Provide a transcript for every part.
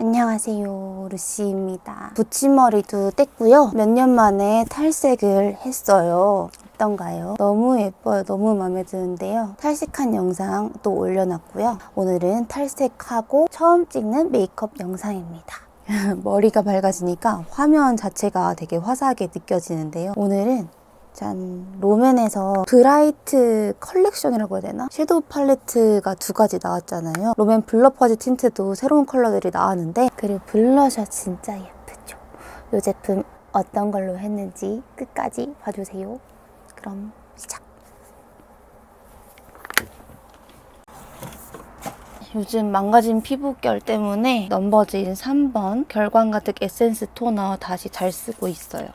안녕하세요 루시입니다. 붙임머리도 뗐고요. 몇 년 만에 탈색을 했어요. 어떤가요? 너무 예뻐요. 너무 마음에 드는데요. 탈색한 영상 또 올려놨고요. 오늘은 탈색하고 처음 찍는 메이크업 영상입니다. 머리가 밝아지니까 화면 자체가 되게 화사하게 느껴지는데요. 오늘은 짠. 롬앤에서 브라이트 컬렉션이라고 해야 되나? 섀도우 팔레트가 두 가지 나왔잖아요. 롬앤 블러 퍼지 틴트도 새로운 컬러들이 나왔는데 그리고 블러셔 진짜 예쁘죠? 이 제품 어떤 걸로 했는지 끝까지 봐주세요. 그럼 시작. 요즘 망가진 피부결 때문에 넘버진 3번 결광 가득 에센스 토너 다시 잘 쓰고 있어요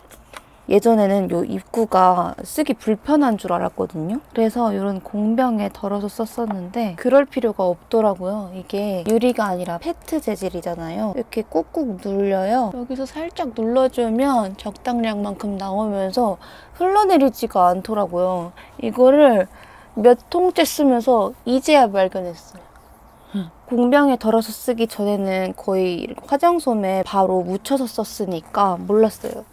예전에는 요 입구가 쓰기 불편한 줄 알았거든요. 그래서 이런 공병에 덜어서 썼었는데 그럴 필요가 없더라고요. 이게 유리가 아니라 페트 재질이잖아요. 이렇게 꾹꾹 눌려요. 여기서 살짝 눌러주면 적당량만큼 나오면서 흘러내리지가 않더라고요. 이거를 몇 통째 쓰면서 이제야 발견했어요. 공병에 덜어서 쓰기 전에는 거의 화장솜에 바로 묻혀서 썼으니까 몰랐어요.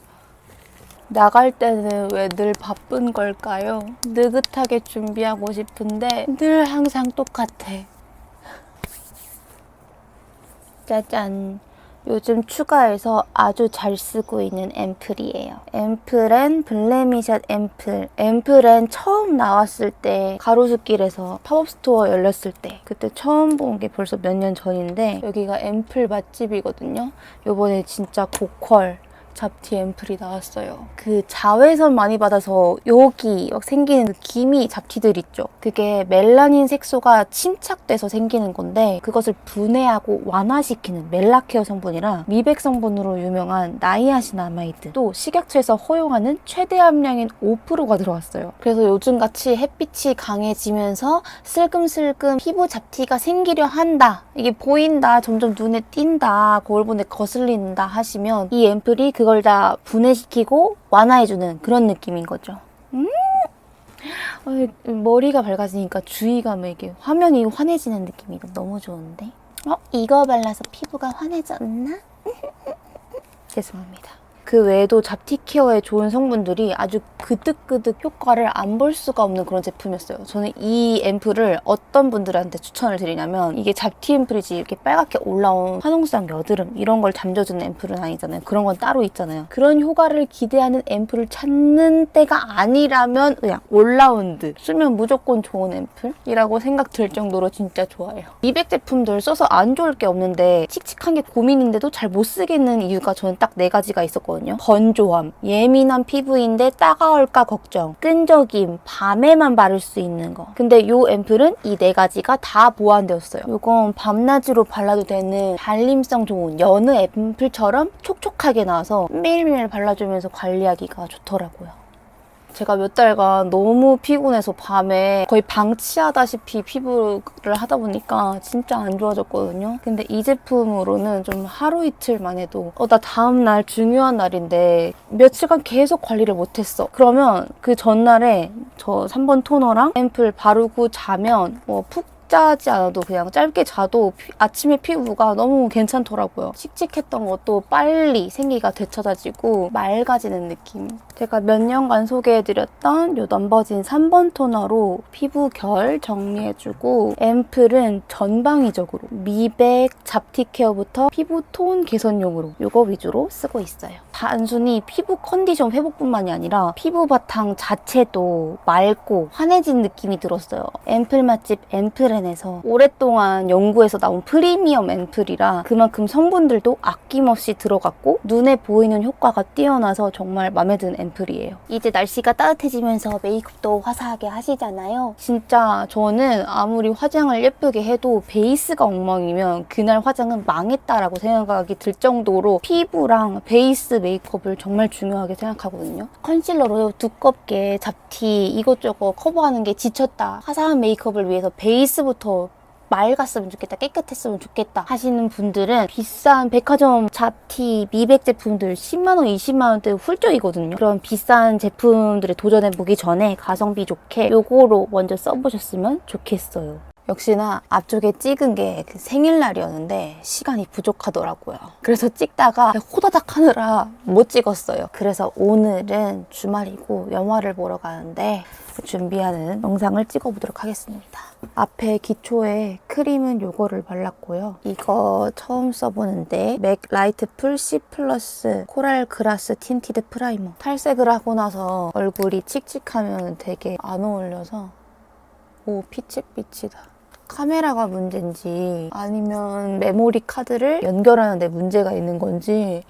나갈 때는 왜 늘 바쁜 걸까요? 느긋하게 준비하고 싶은데 늘 항상 똑같아. 짜잔. 요즘 추가해서 아주 잘 쓰고 있는 앰플이에요. 앰플앤 블레미샷 앰플. 앰플앤 처음 나왔을 때 가로수길에서 팝업 스토어 열렸을 때 그때 처음 본 게 벌써 몇 년 전인데 여기가 앰플 맛집이거든요. 요번에 진짜 고퀄 잡티 앰플이 나왔어요. 그 자외선 많이 받아서 여기 막 생기는 그 기미 잡티들 있죠. 그게 멜라닌 색소가 침착돼서 생기는 건데 그것을 분해하고 완화시키는 멜라케어 성분이랑 미백 성분으로 유명한 나이아신아마이드 또 식약처에서 허용하는 최대 함량인 5%가 들어갔어요. 그래서 요즘같이 햇빛이 강해지면서 슬금슬금 피부 잡티가 생기려 한다. 이게 보인다. 점점 눈에 띈다. 거울 보는데 거슬린다 하시면 이 앰플이 그걸 다 분해시키고 완화해주는 그런 느낌인 거죠. 음! 어, 머리가 밝아지니까 주의감에 이게 화면이 환해지는 느낌이 너무 좋은데? 어? 이거 발라서 피부가 환해졌나? 죄송합니다. 그 외에도 잡티 케어에 좋은 성분들이 아주 그득그득 효과를 안 볼 수가 없는 그런 제품이었어요. 저는 이 앰플을 어떤 분들한테 추천을 드리냐면 이게 잡티 앰플이지 이렇게 빨갛게 올라온 화농성 여드름 이런 걸 잠재주는 앰플은 아니잖아요. 그런 건 따로 있잖아요. 그런 효과를 기대하는 앰플을 찾는 때가 아니라면 그냥 올라운드 쓰면 무조건 좋은 앰플이라고 생각 들 정도로 진짜 좋아요. 미백 제품들 써서 안 좋을 게 없는데 칙칙한 게 고민인데도 잘 못 쓰겠는 이유가 저는 딱 네 가지가 있었거든요. 건조함, 예민한 피부인데 따가울까 걱정, 끈적임, 밤에만 바를 수 있는 거. 근데 요 앰플은 이 네 가지가 다 보완되었어요. 요건 밤낮으로 발라도 되는 발림성 좋은 여느 앰플처럼 촉촉하게 나와서 매일매일 발라주면서 관리하기가 좋더라고요. 제가 몇 달간 너무 피곤해서 밤에 거의 방치하다시피 피부를 하다 보니까 진짜 안 좋아졌거든요. 근데 이 제품으로는 좀 하루 이틀만 해도 어, 나 다음날 중요한 날인데 며칠간 계속 관리를 못했어. 그러면 그 전날에 저 3번 토너랑 앰플 바르고 자면 뭐푹 자지 않아도 그냥 짧게 자도 피- 아침에 피부가 너무 괜찮더라고요. 칙칙했던 것도 빨리 생기가 되찾아지고 맑아지는 느낌. 제가 몇 년간 소개해드렸던 요 넘버진 3번 토너로 피부 결 정리해주고 앰플은 전방위적으로 미백, 잡티 케어부터 피부 톤 개선용으로 요거 위주로 쓰고 있어요. 단순히 피부 컨디션 회복뿐만이 아니라 피부 바탕 자체도 맑고 환해진 느낌이 들었어요. 앰플 맛집 앰플 엔에서 오랫동안 연구해서 나온 프리미엄 앰플이라 그만큼 성분들도 아낌없이 들어갔고 눈에 보이는 효과가 뛰어나서 정말 마음에 드는 앰플이에요. 이제 날씨가 따뜻해지면서 메이크업도 화사하게 하시잖아요. 진짜 저는 아무리 화장을 예쁘게 해도 베이스가 엉망이면 그날 화장은 망했다라고 생각이 들 정도로 피부랑 베이스 메이크업을 정말 중요하게 생각하거든요. 컨실러로 두껍게 잡티 이것저것 커버하는 게 지쳤다. 화사한 메이크업을 위해서 베이스부터 맑았으면 좋겠다, 깨끗했으면 좋겠다 하시는 분들은 비싼 백화점 잡티 미백 제품들 10만원, 20만원대 훌쩍이거든요. 그런 비싼 제품들에 도전해보기 전에 가성비 좋게 요거로 먼저 써보셨으면 좋겠어요. 역시나 앞쪽에 찍은 게그 생일날이었는데 시간이 부족하더라고요. 그래서 찍다가 호다닥 하느라 못 찍었어요. 그래서 오늘은 주말이고 영화를 보러 가는데 준비하는 영상을 찍어보도록 하겠습니다. 앞에 기초에 크림은 요거를 발랐고요. 이거 처음 써보는데 맥 라이트 풀 C 플러스 코랄 그라스 틴티드 프라이머. 탈색을 하고 나서 얼굴이 칙칙하면 되게 안 어울려서 오 피치피치다. 카메라가 문제인지 아니면 메모리 카드를 연결하는데 문제가 있는 건지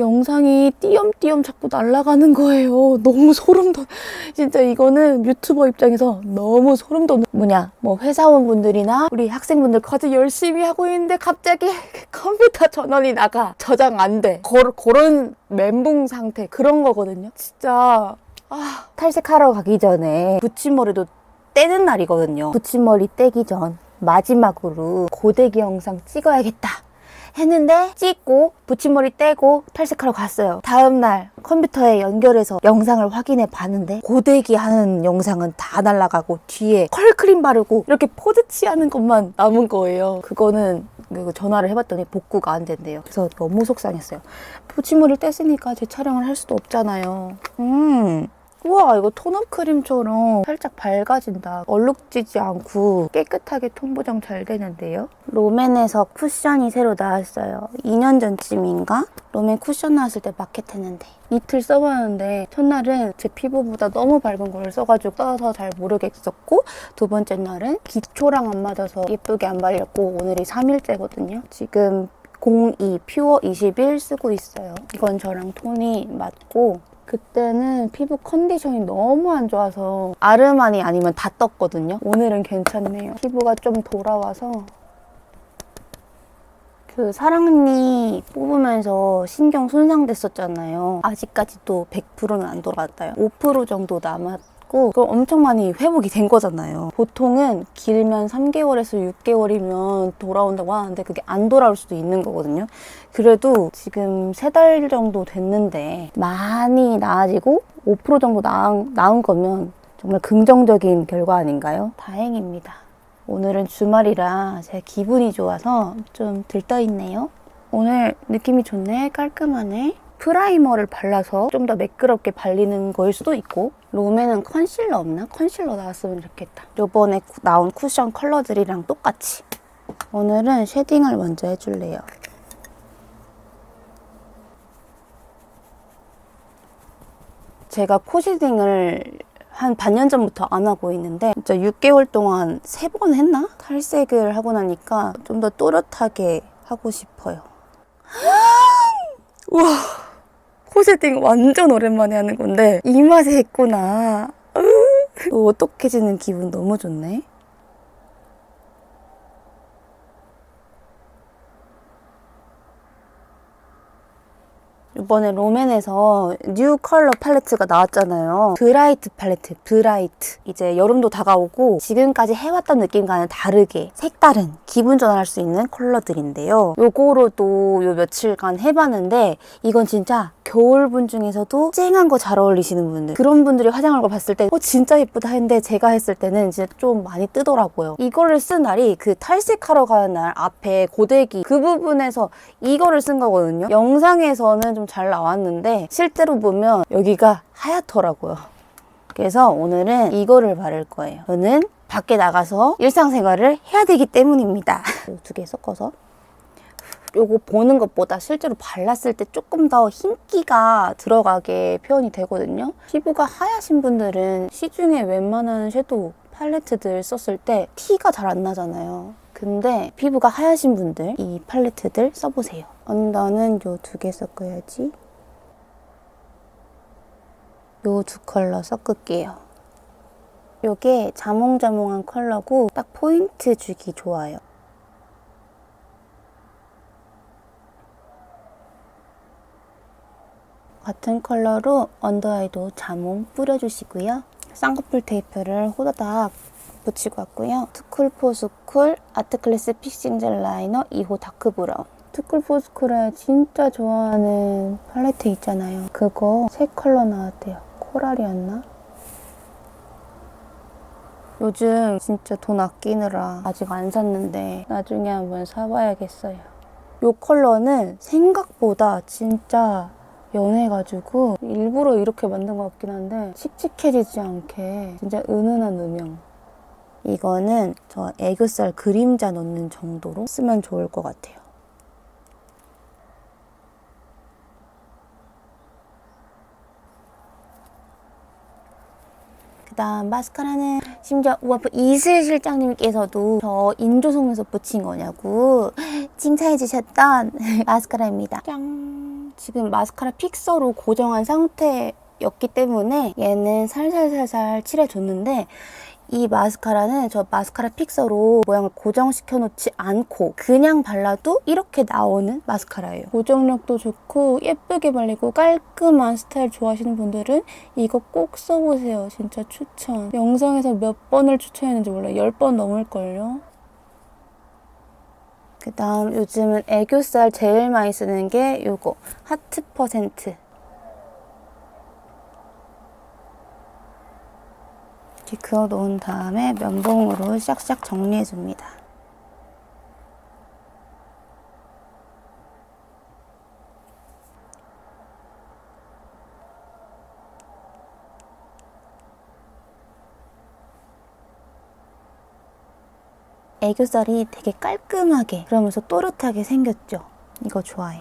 영상이 띄엄띄엄 자꾸 날아가는 거예요. 너무 소름 돋. 진짜 이거는 유튜버 입장에서 너무 소름 돋는 뭐냐 뭐 회사원분들이나 우리 학생분들 과제 열심히 하고 있는데 갑자기 컴퓨터 전원이 나가 저장 안 돼. 거, 그런 멘붕 상태 그런 거거든요. 진짜 아, 탈색하러 가기 전에 붙임머리도 떼는 날이거든요. 붙임머리 떼기 전 마지막으로 고데기 영상 찍어야겠다. 했는데 찍고 붙임머리 떼고 탈색하러 갔어요. 다음날 컴퓨터에 연결해서 영상을 확인해 봤는데 고데기 하는 영상은 다 날라가고 뒤에 컬크림 바르고 이렇게 포즈 취하는 것만 남은 거예요. 그거는 그 전화를 해봤더니 복구가 안 된대요. 그래서 너무 속상했어요. 붙임머리를 뗐으니까 재촬영을 할 수도 없잖아요. 음. 우와 이거 톤업 크림처럼 살짝 밝아진다. 얼룩지지 않고 깨끗하게 톤 보정 잘 되는데요? 롬앤에서 쿠션이 새로 나왔어요. 2년 전쯤인가? 롬앤 쿠션 나왔을 때 마켓했는데. 이틀 써봤는데 첫날은 제 피부보다 너무 밝은 걸 써가지고 써서 잘 모르겠었고 두 번째 날은 기초랑 안 맞아서 예쁘게 안 발렸고 오늘이 3일째거든요. 지금 02 퓨어 21 쓰고 있어요. 이건 저랑 톤이 맞고 그때는 피부 컨디션이 너무 안 좋아서 아르마니 아니면 다 떴거든요. 오늘은 괜찮네요. 피부가 좀 돌아와서 그 사랑니 뽑으면서 신경 손상됐었잖아요. 아직까지도 100%는 안 돌아왔다요. 5% 정도 남았 고 그럼 엄청 많이 회복이 된 거잖아요. 보통은 길면 3개월에서 6개월이면 돌아온다고 하는데 그게 안 돌아올 수도 있는 거거든요. 그래도 지금 3달 정도 됐는데 많이 나아지고 5% 정도 나은, 나은 거면 정말 긍정적인 결과 아닌가요? 다행입니다. 오늘은 주말이라 제 기분이 좋아서 좀 들떠있네요. 오늘 느낌이 좋네, 깔끔하네. 프라이머를 발라서 좀 더 매끄럽게 발리는 거일 수도 있고 롬에는 컨실러 없나? 컨실러 나왔으면 좋겠다. 요번에 쿠- 나온 쿠션 컬러들이랑 똑같이 오늘은 쉐딩을 먼저 해줄래요. 제가 코쉐딩을 한 반년 전부터 안 하고 있는데 진짜 6개월 동안 세번 했나? 탈색을 하고 나니까 좀 더 또렷하게 하고 싶어요. 우와 코쉐딩 완전 오랜만에 하는 건데 이 맛에 했구나. 으, 오똑해지는 기분 너무 좋네. 이번에 롬앤에서 뉴 컬러 팔레트가 나왔잖아요. 브라이트 팔레트, 브라이트. 이제 여름도 다가오고 지금까지 해왔던 느낌과는 다르게 색다른 기분 전환할 수 있는 컬러들인데요. 요거로도 요 며칠간 해봤는데 이건 진짜 겨울분 중에서도 쨍한 거 잘 어울리시는 분들 그런 분들이 화장한 걸 봤을 때 어, 진짜 예쁘다 했는데 제가 했을 때는 진짜 좀 많이 뜨더라고요. 이거를 쓴 날이 그 탈색하러 가는 날 앞에 고데기 그 부분에서 이거를 쓴 거거든요. 영상에서는 좀잘 나왔는데 실제로 보면 여기가 하얗더라고요. 그래서 오늘은 이거를 바를 거예요. 저는 밖에 나가서 일상생활을 해야 되기 때문입니다. 두 개 섞어서 요거 보는 것보다 실제로 발랐을 때 조금 더 흰기가 들어가게 표현이 되거든요. 피부가 하얗신 분들은 시중에 웬만한 섀도우 팔레트들 썼을 때 티가 잘 안 나잖아요. 근데 피부가 하얗신 분들 이 팔레트들 써보세요. 언더는 요 두 개 섞어야지. 요 두 컬러 섞을게요. 요게 자몽자몽한 컬러고 딱 포인트 주기 좋아요. 같은 컬러로 언더아이도 자몽 뿌려주시고요. 쌍꺼풀 테이프를 호다닥 붙이고 왔고요. 투쿨포스쿨 아트클래스 픽싱 젤 라이너 2호 다크 브라운. 투쿨포스쿨에 진짜 좋아하는 팔레트 있잖아요. 그거 세 컬러 나왔대요. 코랄이었나? 요즘 진짜 돈 아끼느라 아직 안 샀는데 나중에 한번 사봐야겠어요. 이 컬러는 생각보다 진짜 연해가지고 일부러 이렇게 만든 것 같긴 한데 칙칙해지지 않게 진짜 은은한 음영. 이거는 저 애교살 그림자 넣는 정도로 쓰면 좋을 것 같아요. 그다음 마스카라는 심지어 우와프 이슬 실장님께서도 저 인조 속눈썹 붙인 거냐고 칭찬해 주셨던 마스카라입니다. 짠. 지금 마스카라 픽서로 고정한 상태 였기 때문에 얘는 살살살살 칠해줬는데 이 마스카라는 저 마스카라 픽서로 모양을 고정시켜 놓지 않고 그냥 발라도 이렇게 나오는 마스카라예요. 고정력도 좋고 예쁘게 발리고 깔끔한 스타일 좋아하시는 분들은 이거 꼭 써보세요. 진짜 추천. 영상에서 몇 번을 추천했는지 몰라요. 10번 넘을걸요. 그 다음 요즘은 애교살 제일 많이 쓰는 게 요거 하트 퍼센트. 이렇게 그어 놓은 다음에 면봉으로 샥샥 정리해 줍니다. 애교살이 되게 깔끔하게 그러면서 또렷하게 생겼죠. 이거 좋아요.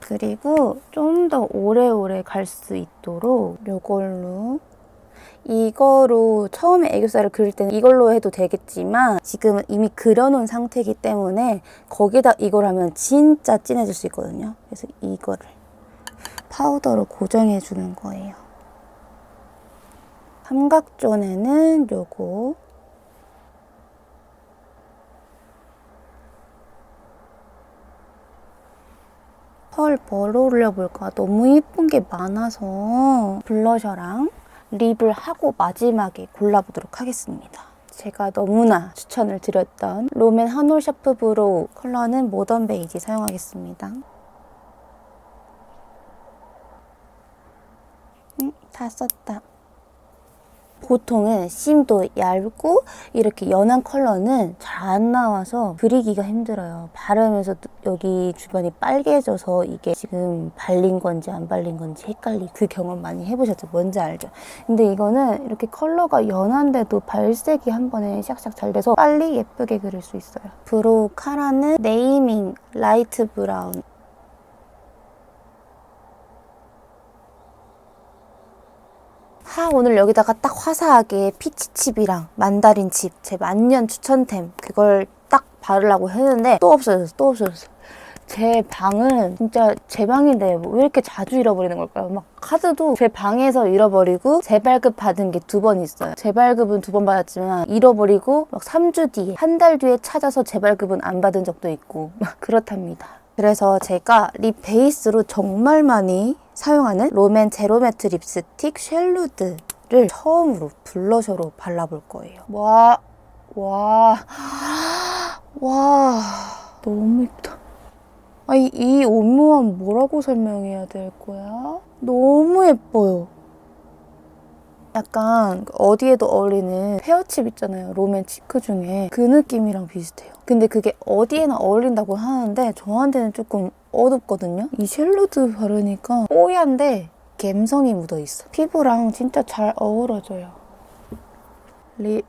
그리고 좀 더 오래오래 갈 수 있도록 이걸로 이거로 처음에 애교살을 그릴 때는 이걸로 해도 되겠지만 지금은 이미 그려놓은 상태이기 때문에 거기다 이걸 하면 진짜 진해질 수 있거든요. 그래서 이거를 파우더로 고정해 주는 거예요. 삼각존에는 요거 펄뭘 올려 볼까? 너무 예쁜 게 많아서 블러셔랑 립을 하고 마지막에 골라보도록 하겠습니다. 제가 너무나 추천을 드렸던 롬앤 한올 샤프 브로우 컬러는 모던 베이지 사용하겠습니다. 음, 다 썼다. 보통은 심도 얇고 이렇게 연한 컬러는 잘 안 나와서 그리기가 힘들어요. 바르면서 여기 주변이 빨개져서 이게 지금 발린 건지 안 발린 건지 헷갈리 그 경험 많이 해보셨죠? 뭔지 알죠? 근데 이거는 이렇게 컬러가 연한데도 발색이 한 번에 샥샥 잘 돼서 빨리 예쁘게 그릴 수 있어요. 브로우 카라는 네이밍 라이트 브라운 하 오늘 여기다가 딱 화사하게 피치칩이랑 만다린칩 제 만년 추천템 그걸 딱 바르려고 했는데 또 없어졌어 또 없어졌어 제 방은 진짜 제 방인데 뭐 왜 이렇게 자주 잃어버리는 걸까요? 막 카드도 제 방에서 잃어버리고 재발급 받은 게 두 번 있어요. 재발급은 두 번 받았지만 잃어버리고 막 3주 뒤에 한 달 뒤에 찾아서 재발급은 안 받은 적도 있고 막 그렇답니다. 그래서 제가 립 베이스로 정말 많이 사용하는 롬앤 제로매트 립스틱 쉘루드를 처음으로 블러셔로 발라볼 거예요. 와, 와, 와, 너무 예쁘다. 아니, 이 온무함 뭐라고 설명해야 될 거야? 너무 예뻐요. 약간 어디에도 어울리는 페어칩 있잖아요. 롬앤 치크 중에 그 느낌이랑 비슷해요. 근데 그게 어디에나 어울린다고 하는데 저한테는 조금 어둡거든요. 이 쉘루드 바르니까 뽀얀데 갬성이 묻어있어. 피부랑 진짜 잘 어우러져요. 립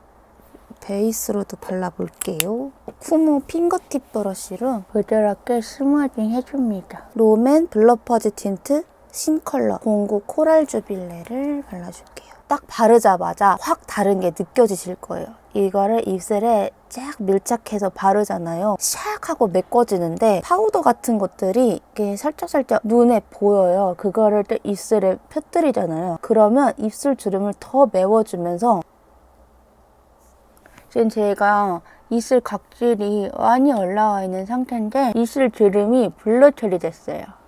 베이스로도 발라볼게요. 쿠모 핑거팁 브러쉬로 부드럽게 스무딩 해줍니다. 롬앤 블러 퍼즈 틴트 신 컬러 09 코랄 주빌레를 발라줄게요. 딱 바르자마자 확 다른 게 느껴지실 거예요. 이거를 입술에 쫙 밀착해서 바르잖아요. 샥 하고 메꿔지는데 파우더 같은 것들이 이렇게 살짝살짝 눈에 보여요. 그거를 또 입술에 펴뜨리잖아요. 그러면 입술 주름을 더 메워주면서 지금 제가 입술 각질이 많이 올라와 있는 상태인데 입술 주름이 블러 처리됐어요.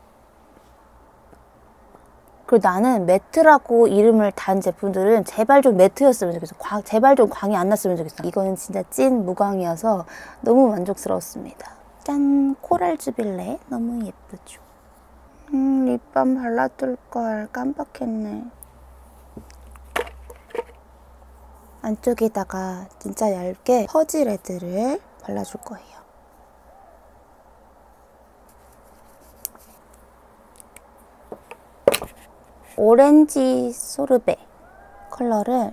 그리고 나는 매트라고 이름을 단 제품들은 제발 좀 매트였으면 좋겠어. 광, 제발 좀 광이 안 났으면 좋겠어. 이거는 진짜 찐 무광이어서 너무 만족스러웠습니다. 짠! 코랄 주빌레. 너무 예쁘죠? 음, 립밤 발라둘 걸 깜빡했네. 안쪽에다가 진짜 얇게 퍼지 레드를 발라줄 거예요. 오렌지 소르베 컬러를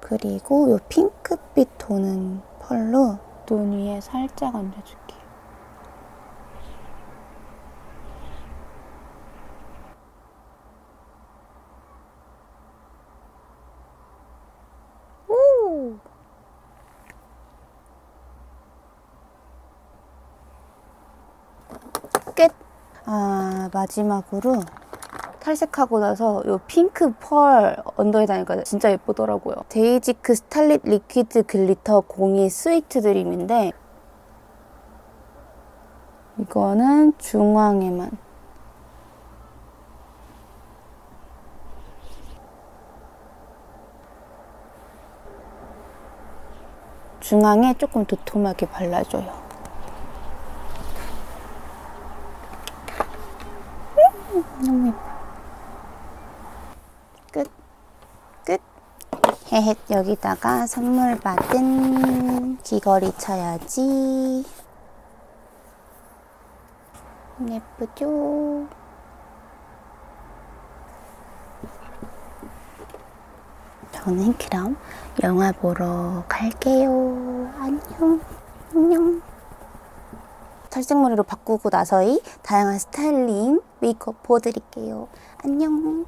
그리고 요 핑크빛 도는 펄로 눈 위에 살짝 얹어줄게요. 오! 끝! 아, 마지막으로 탈색하고 나서 이 핑크 펄 언더에 다니까 진짜 예쁘더라고요. 데이지크 스탈릿 리퀴드 글리터 02 스위트 드림인데 이거는 중앙에만 중앙에 조금 도톰하게 발라줘요. 음, 너무 예뻐. 끝. 끝. 헤헷 여기다가 선물 받은 귀걸이 쳐야지. 예쁘죠? 저는 그럼 영화 보러 갈게요. 안녕. 안녕. 탈색머리로 바꾸고 나서의 다양한 스타일링 메이크업 보여드릴게요. 안녕.